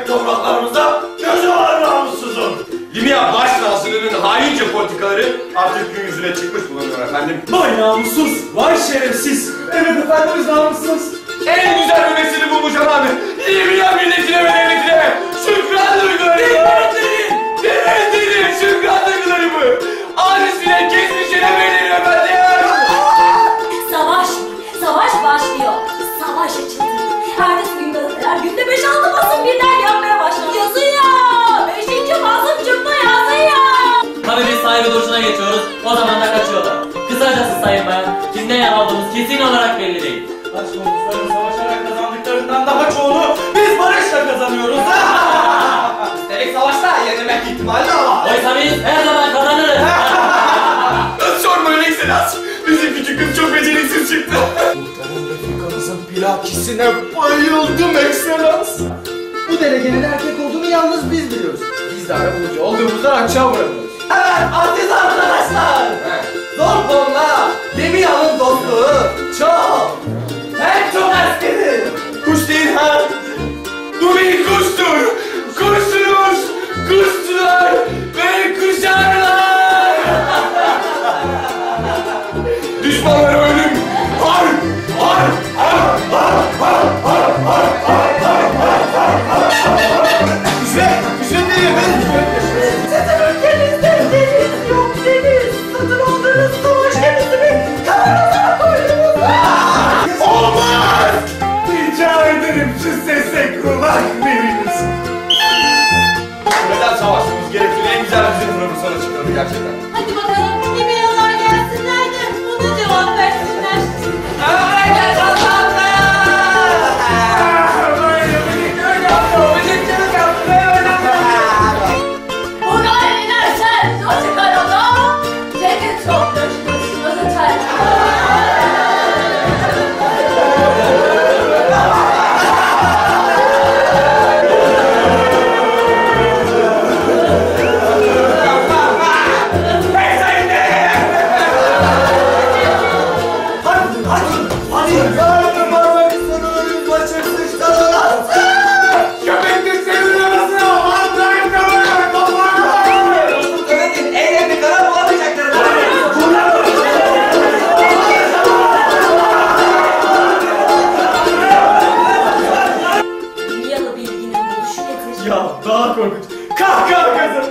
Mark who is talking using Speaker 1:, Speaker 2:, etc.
Speaker 1: Cennet topraklarımızda gözü var namussuzun. Limya başsağsının haince politikaları artık gün yüzüne çıkmış bulunuyor efendim.
Speaker 2: Vay namussuz, vay şerefsiz. Evet efendimiz namussuz.
Speaker 1: En güzel memesini bulmuş
Speaker 3: ama aldığımız kesin olarak belli değil.
Speaker 2: Başkomutanın savaşarak kazandıklarından daha çoğunu biz barışla kazanıyoruz.
Speaker 1: Üstelik savaşta yenilmek ihtimali de var.
Speaker 3: Oysa biz her zaman kazanırız.
Speaker 1: Sormayın ekselans. Bizim küçük kız çok beceriksiz çıktı.
Speaker 4: Muhterem Refika'nızın plakisine bayıldım ekselans. Bu delegenin erkek olduğunu yalnız biz biliyoruz. Biz de arabulucu olduğumuzdan akşam bırakıyoruz.
Speaker 5: Evet
Speaker 1: 是 吧 Daha korkunç. Kahkaha kazan.